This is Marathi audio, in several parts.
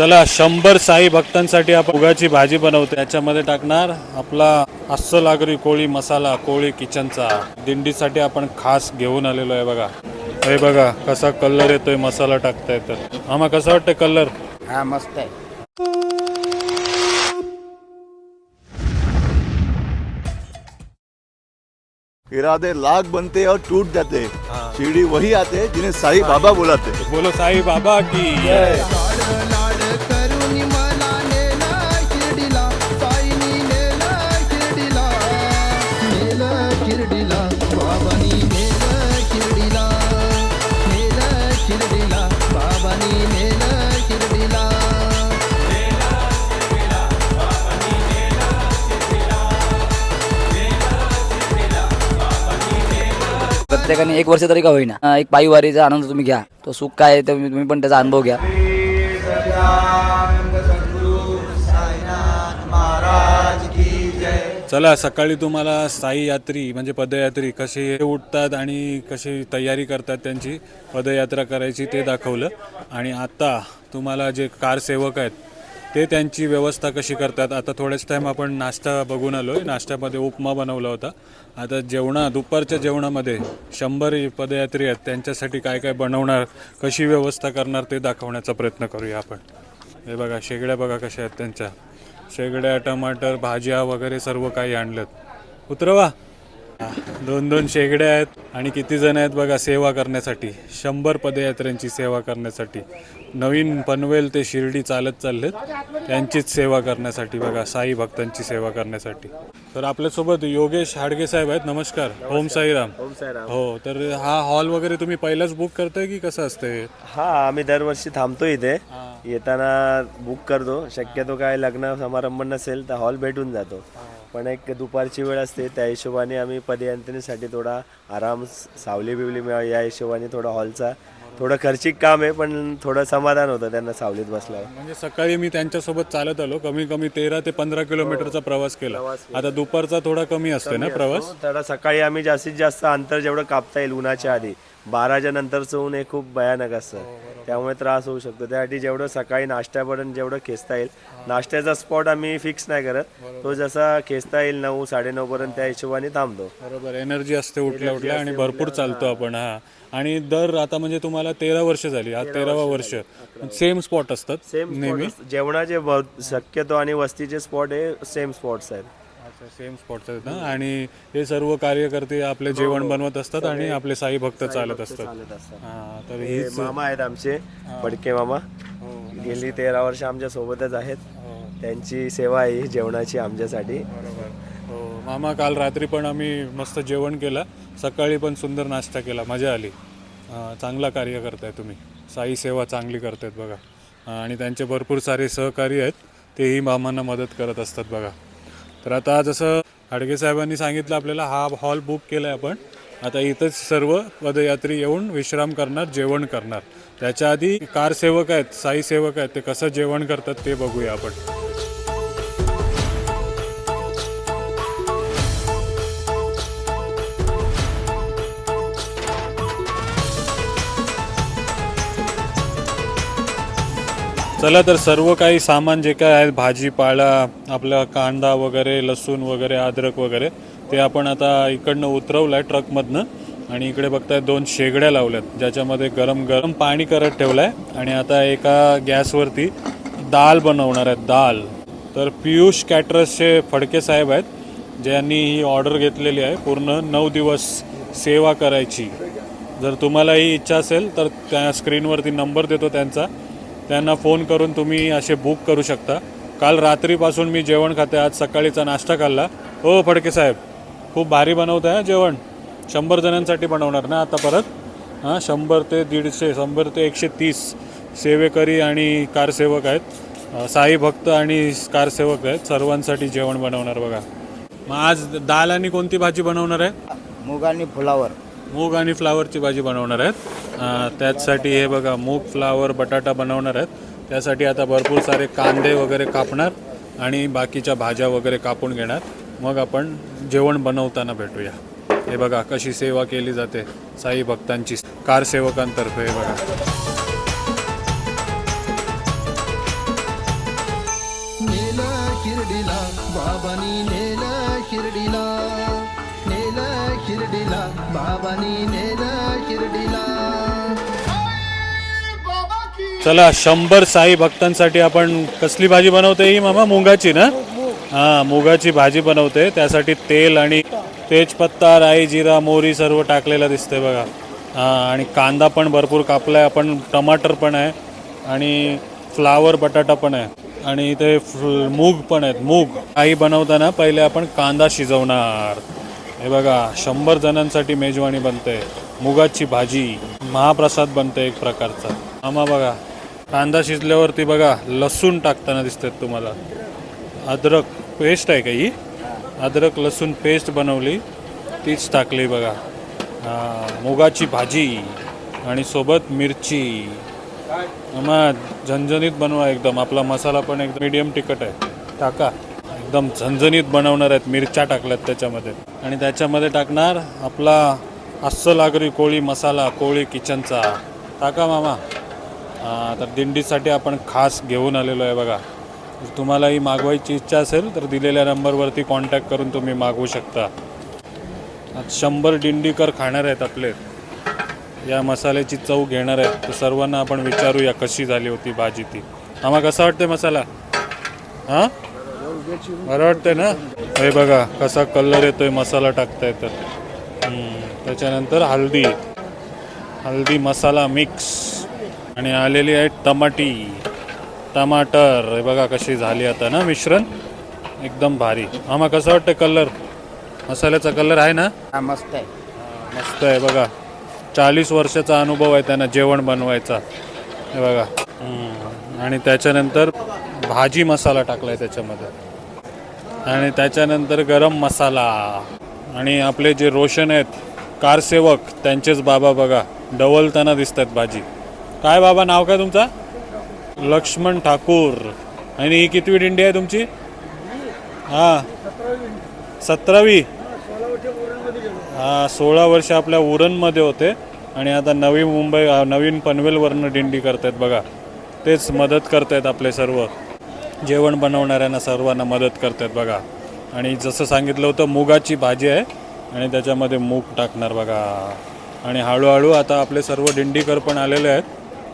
चला शंभर साई भक्तांसाठी आपण उगाची भाजी बनवतो. याच्यामध्ये टाकणार आपला अस्सल आगरी कोळी मसाला कोळी किचनचा. दिंडीसाठी आपण खास घेऊन आलेलो आहे बघा. हे बघा कसा कलर येतोय मसाला टाकताय तर. आम्हा कसं वाटतं कलर? हा मस्त आहे. इरादे लाख बनते और टूट जाते. सीढ़ी वही आते जिन्हें साईं बाबा बुलाते. बोलो साई बाबा की जय. प्रत्येकाने एक वर्ष तरी का होईना. एक पायीवारीचा आनंद तुम्ही घ्या. तो सुख काय आहे ते तुम्ही पण त्याचा अनुभव घ्या. चला सकाळी तुम्हाला साई यात्री म्हणजे पदयात्री कशी उठतात आणि कशी तयारी करतात त्यांची पदयात्रा करायची ते दाखवलं. आणि आता तुम्हाला जे कार सेवक आहेत ते त्यांची व्यवस्था कशी करतात? आता थोड्याच टाईम आपण नाश्ता बघून आलो आहे नाश्त्यामध्ये उपमा बनवला होता. आता जेवणा दुपारच्या जेवणामध्ये शंभर पदयात्री आहेत. त्यांच्यासाठी काय काय बनवणार कशी व्यवस्था करणार ते दाखवण्याचा प्रयत्न करूया आपण. हे बघा शेगड्या बघा कशा आहेत त्यांच्या. शेगड्या टमाटर भाज्या वगैरे सर्व काही आणलं उतरवा. दोन दोन शेगड्या आहेत आणि किती जण आहेत बघा सेवा करण्यासाठी. शंभर पदयात्र्यांची सेवा करण्यासाठी. नवीन पनवेल ते शिर्डी चालत चाललेत त्यांचीच सेवा करण्यासाठी बघा साई भक्तांची सेवा करण्यासाठी. तर आपल्यासोबत योगेश हाडगे साहेब आहेत नमस्कार. ओम साईराम. हो तर हा हॉल वगैरे तुम्ही पहिलाच बुक करताय की कसं असतंय हा? आम्ही दरवर्षी थांबतो इथे. येताना बुक करतो. शक्यतो काय लग्न समारंभ नसेल तर हॉल भेटून जातो. पण एक दुपारची वेळ असते त्या हिशोबाने आम्ही पदयात्रेसाठी थोडा आराम सावली बिवली मिळावी या हिशोबाने थोडा हॉलचा थोडं खर्चिक काम आहे पण थोडं समाधान होतं त्यांना सावलीत बसल्यावर. म्हणजे सकाळी मी त्यांच्यासोबत चालत आलो कमी कमी तेरा ते पंधरा किलोमीटरचा प्रवास केला. आता दुपारचा थोडा कमी असतोय ना प्रवास? थोडा सकाळी आम्ही जास्तीत जास्त अंतर जेवढं कापता येईल उन्हाच्या आधी बाराच्या नंतरचं ऊन हे खूप भयानक असतं. त्यामुळे त्रास होऊ शकतो. त्यासाठी जेवढं सकाळी नाश्त्यापर्यंत जेवढं खेचता येईल नाश्त्याचा स्पॉट आम्ही फिक्स नाही करत. तो जसा खेचता येईल नऊ साडेनऊ पर्यंत त्या हिशोबाने थांबतो. बरोबर. एनर्जी असते उठल्या उठल्या आणि भरपूर चालतो आपण हा. आणि दर आता म्हणजे तुम्हाला तेरा वर्ष झाली हा तेरावा वर्ष सेम स्पॉट असतात सेम नेहमी. जेवणाचे भ- शक्यतो आणि वस्तीचे स्पॉट हे सेम स्पॉट्स आहेत. सेम स्पॉट्स आहेत ना? आणि हे सर्व कार्यकर्ते आपले जेवण बनवत असतात आणि आपले साई भक्त चालत असतात. हा तर हे हीच मामा आहेत आमचे फडके मामा. गेली तेरा वर्ष आमच्या सोबतच आहेत. त्यांची सेवा आहे ही जेवणाची आमच्यासाठी. हो मामा काल रात्री पण आम्ही मस्त जेवण केलं. सकाळी पण सुंदर नाश्ता केला. मजा आली. चांगला कार्य करताय तुम्ही. साई सेवा चांगली करतायत बघा. आणि त्यांचे भरपूर सारे सहकारी आहेत. तेही मामांना मदत करत असतात बघा. तर आता जसं हाडगे साहेबांनी सांगितलं आपल्याला हा हॉल बुक केला आहे आपण. आता इथंच सर्व पदयात्री येऊन विश्राम करणार जेवण करणार. त्याच्या आधी कार सेवक आहेत साई सेवक आहेत ते कसं जेवण करतात ते बघूया आपण. चला तर सर्व काही सामान जे काय आहे भाजीपाला आपला कांदा वगैरे लसूण वगैरे अद्रक वगैरे ते आपण आता इकडनं उतरवलं आहे ट्रकमधनं. आणि इकडे बघताय दोन शेगड्या लावल्यात ज्याच्यामध्ये गरम गरम पाणी करत ठेवलं आहे आणि आता एका गॅसवरती दाल बनवणार आहेत दाल. तर पियुष कॅटरसचे फडके साहेब आहेत ज्यांनी ही ऑर्डर घेतलेली आहे पूर्ण नऊ दिवस सेवा करायची. जर तुम्हाला ही इच्छा असेल तर त्या स्क्रीनवरती नंबर देतो त्यांचा. त्यांना फोन करून तुम्ही असे बुक करू शकता. काल रात्रीपासून मी जेवण खाते आज सकाळीचा नाश्ता खाल्ला. हो फडके साहेब खूप भारी बनवत आहे जेवण. शंभर जणांसाठी बनवणार ना आता परत? हां शंभर ते दीडशे शंभर ते एकशे तीस सेवेकरी आणि कारसेवक आहेत. साई भक्त आणि कारसेवक आहेत. सर्वांसाठी जेवण बनवणार बघा. मग आज दाल आणि कोणती भाजी बनवणार आहे? मुग आणि फुलावर. मूग आणि फ्लावरची भाजी बनवणार आहेत. त्याचसाठी हे बघा मूग फ्लावर बटाटा बनवणार आहेत. त्यासाठी आता भरपूर सारे कांदे वगैरे कापणार आणि बाकीच्या भाज्या वगैरे कापून घेणार. मग आपण जेवण बनवताना भेटूया. हे बघा कशी सेवा केली जाते साई भक्तांची. कार सेवकांतर्फे हे बघा. शिर्डीला. चला शंभर साई भक्तांसाठी आपण कसली भाजी बनवते ही मामा? मुगाची ना? हा मुगाची भाजी बनवते. त्यासाठी तेल आणि तेजपत्ता राई जिरा मोरी सर्व टाकलेलं दिसते बघा. हा आणि कांदा पण भरपूर कापलाय. आपण टमाटर पण आहे आणि फ्लावर बटाटा पण आहे. आणि इथे मूग पण आहेत. मूग. आई बनवताना पहिले आपण कांदा शिजवणार. हे बघा शंभर जणांसाठी मेजवानी बनते. मुगाची भाजी महाप्रसाद बनते एक प्रकारचा. आम्हा बघा कांदा शिजल्यावरती बघा लसूण टाकताना दिसतात तुम्हाला. अद्रक पेस्ट आहे का ही? अद्रक लसूण पेस्ट बनवली तीच टाकली बघा. मुगाची भाजी आणि सोबत मिरची. आम्हा झणझणीत बनवा एकदम. आपला मसाला पण एकदम मीडियम तिखट आहे. टाका. एकदम झणझणीत बनवणार आहेत मिरच्या टाकल्यात त्याच्यामध्ये. आणि त्याच्यामध्ये टाकणार आपला अस्सल आगरी कोळी मसाला कोळी किचनचा. टाका मामा. तर दिंडीसाठी आपण खास घेऊन आलेलो आहे बघा. जर तुम्हालाही मागवायची इच्छा असेल तर दिलेल्या नंबरवरती कॉन्टॅक्ट करून तुम्ही मागवू शकता. शंभर दिंडीकर खाणार आहेत आपले. या मसाल्याची चव घेणार आहेत. तर सर्वांना आपण विचारूया कशी झाली होती भाजी ती. आम्हा कसा वाटते मसाला? हां? बरं वाटतंय ना? हे बघा कसा कलर येतोय मसाला टाकताय तर. त्याच्यानंतर हल्दी. हल्दी मसाला मिक्स आणि आलेली आहे टमाटी. टमाटर. हे बघा कशी झाली आता ना मिश्रण. एकदम भारी. आम्हा कसं वाटतं कलर मसाल्याचा कलर आहे ना? हा मस्त आहे. मस्त आहे बघा. चाळीस वर्षाचा अनुभव आहे त्यांना जेवण बनवायचा. हे बघा. आणि त्याच्यानंतर भाजी मसाला टाकलाय त्याच्यामध्ये. आणि त्याच्यानंतर गरम मसाला. आणि आपले जे रोशन आहेत कारसेवक त्यांचेच बाबा बघा डवलताना दिसतात भाजी. काय बाबा नाव काय तुमचा? लक्ष्मण ठाकूर. आणि ही कितवी दिंडी आहे तुमची? हां. सतरावी. हा सोळा वर्ष आपल्या उरणमध्ये होते. आणि आता नवी मुंबई नवीन पनवेलवरनं दिंडी करतायत बघा. तेच मदत करतायत आपले सर्व. जेवण बनवणाऱ्यांना सर्वांना मदत करतात बघा. आणि जसं सांगितलं होतं मुगाची भाजी आहे आणि त्याच्यामध्ये मूग टाकणार बघा. आणि हळूहळू आता आपले सर्व दिंडीकर पण आलेले आहेत.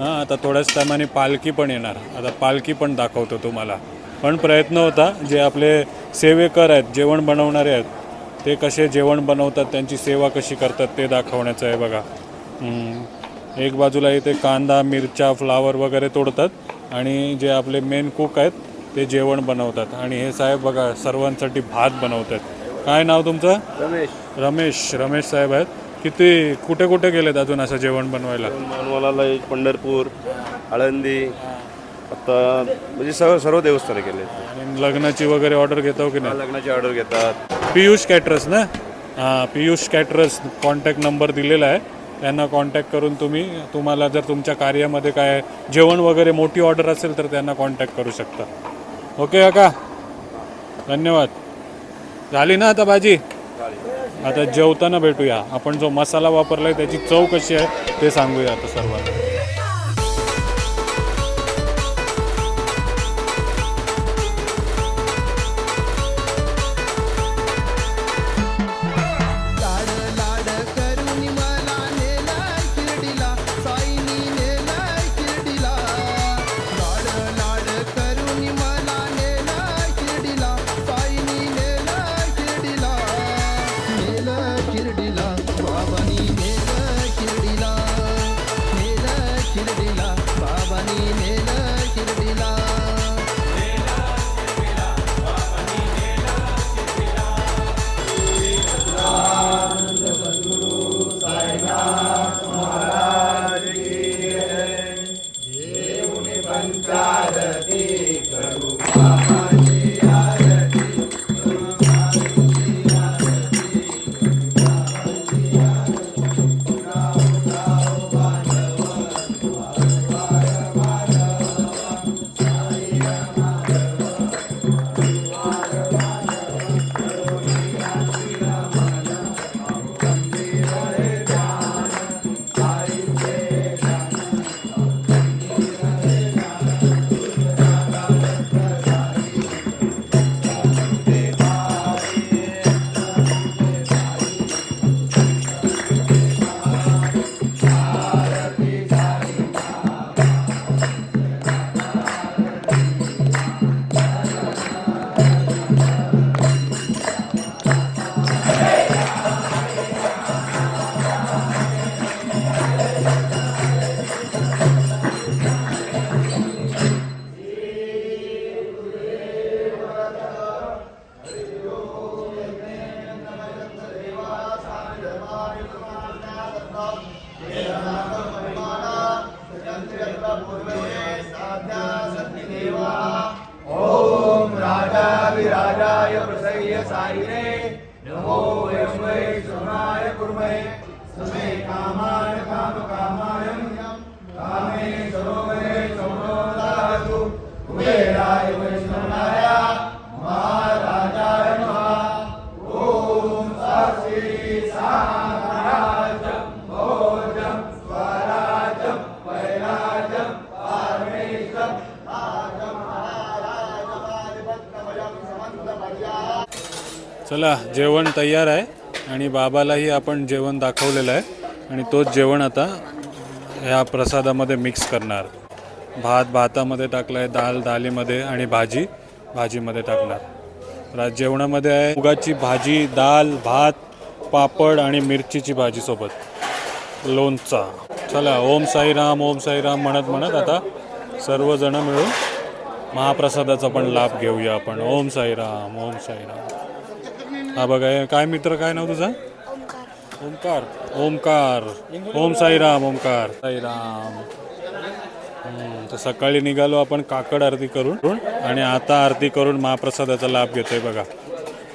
हां आता थोड्याच टायमाने पालखी पण येणार. आता पालखी पण दाखवतो तुम्हाला. पण प्रयत्न होता जे आपले सेवेकर आहेत जेवण बनवणारे आहेत ते कसे जेवण बनवतात त्यांची सेवा कशी करतात ते दाखवण्याचं आहे बघा. एक बाजूला इथे कांदा मिरच्या फ्लावर वगैरे तोडतात. आणि जे आपले मेन कुक आहेत ते जेवण बनवतात. आणि हे साहेब बघा सर्वांसाठी भात बनवतात. काय नाव तुमचं? रमेश. रमेश. रमेश साहेब आहेत. किती कुठे कुठे गेलेत अजून असं जेवण बनवायला? मानवाला पंढरपूर आळंदी आता म्हणजे सर्व सर्व देवस्थानं केले आणि लग्नाची वगैरे ऑर्डर घेतो की नाही? लग्नाची ऑर्डर घेतात. पियुष कॅटरस ना? हां पियुष कॅटरस कॉन्टॅक्ट नंबर दिलेला आहे. त्यांना कॉन्टॅक्ट करून तुम्ही तुम्हाला जर तुमच्या कार्यामध्ये काय जेवण वगैरे मोठी ऑर्डर असेल तर त्यांना कॉन्टॅक्ट करू शकता. ओके काका. धन्यवाद. झाली ना आता भाजी? आता जेवताना भेटूया. आपण जो मसाला वापरलाय त्याची चव कशी आहे ते सांगूया आता सर्वांना. चला जेवण तयार आहे आणि बाबालाही आपण जेवण दाखवलेलं आहे आणि तोच जेवण आता ह्या प्रसादामध्ये मिक्स करणार. भात भातामध्ये टाकला आहे दाल दालीमध्ये आणि भाजी भाजीमध्ये टाकणार. राज जेवणामध्ये आहे मुगाची भाजी दाल भात पापड आणि मिरचीची भाजी सोबत. लोणचा. चला ओम साईराम ओम साईराम म्हणत म्हणत आता सर्वजण मिळून महाप्रसादाचा पण लाभ घेऊया आपण. ओम साईराम ओम साईराम. हा बघा काय मित्र काय नाव तुझं? ओमकार ओमकार ओम साईराम ओमकार साईराम. तर सकाळी निघालो आपण काकड आरती करून आणि आता आरती करून महाप्रसादाचा लाभ घेतोय बघा.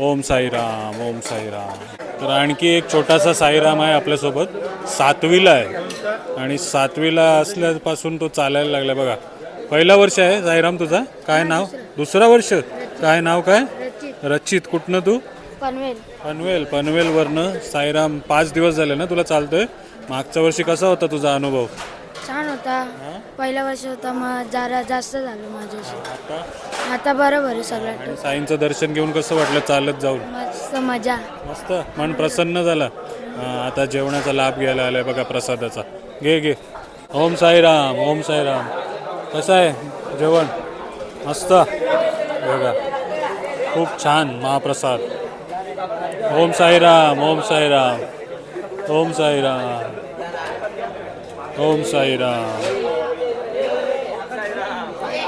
ओम साईराम ओम साईराम. तर आणखी एक छोटासा साईराम आहे आपल्यासोबत. सातवीला आहे. आणि सातवीला असल्यापासून तो चालायला लागला बघा. पहिला वर्ष आहे. साईराम तुझा? काय नाव? दुसरा वर्ष? काय नाव काय? रचित. कुठनं तू? पनवेल. पनवेल पनवेलवरनं साईराम पाच दिवस झाले ना तुला चालतोय? मागच्या वर्षी कसा होता तुझा अनुभव? छान होता. पहिल्या वर्ष होता मग जरा जास्त झालं माझ्याशी. आता? आता बरोबर आहे सगळं. आणि साईंचं दर्शन घेऊन कसं वाटलं? चालत जाऊन? मस्त मजा. मस्त? मन प्रसन्न झालं? हा, आता जेवणाचा लाभ घ्यायला आलाय बघा प्रसादाचा. घे घे. ओम साईराम ओम साईराम. कसं आहे जेवण? मस्त? बघा. खूप छान महाप्रसाद. ओम साईराम ओम साईराम ओम साईराम ओम साईराम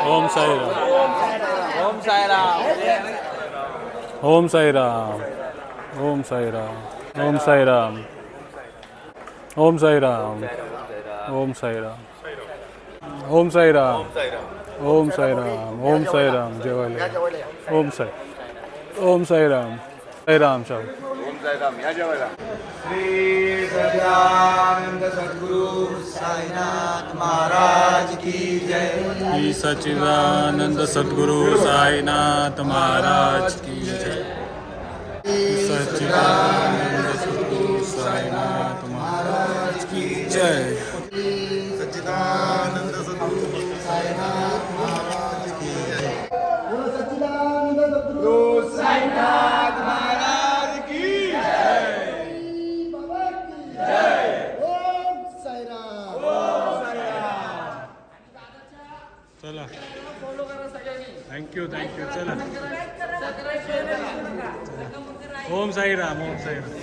ओम साईराम ओम साईराम ओम साईराम ओम साईराम ओम साईराम ओम साईराम ओम साईराम राम शाहू. ओम या श्री सदानंद सद्गुरु साईनाथ महाराज की जय. श्री सचिदानंद सद्गुरु साईनाथ महाराज की जय. सच्चिदानंद सद्गुरु साईनाथ महाराज की जय. I won't say it.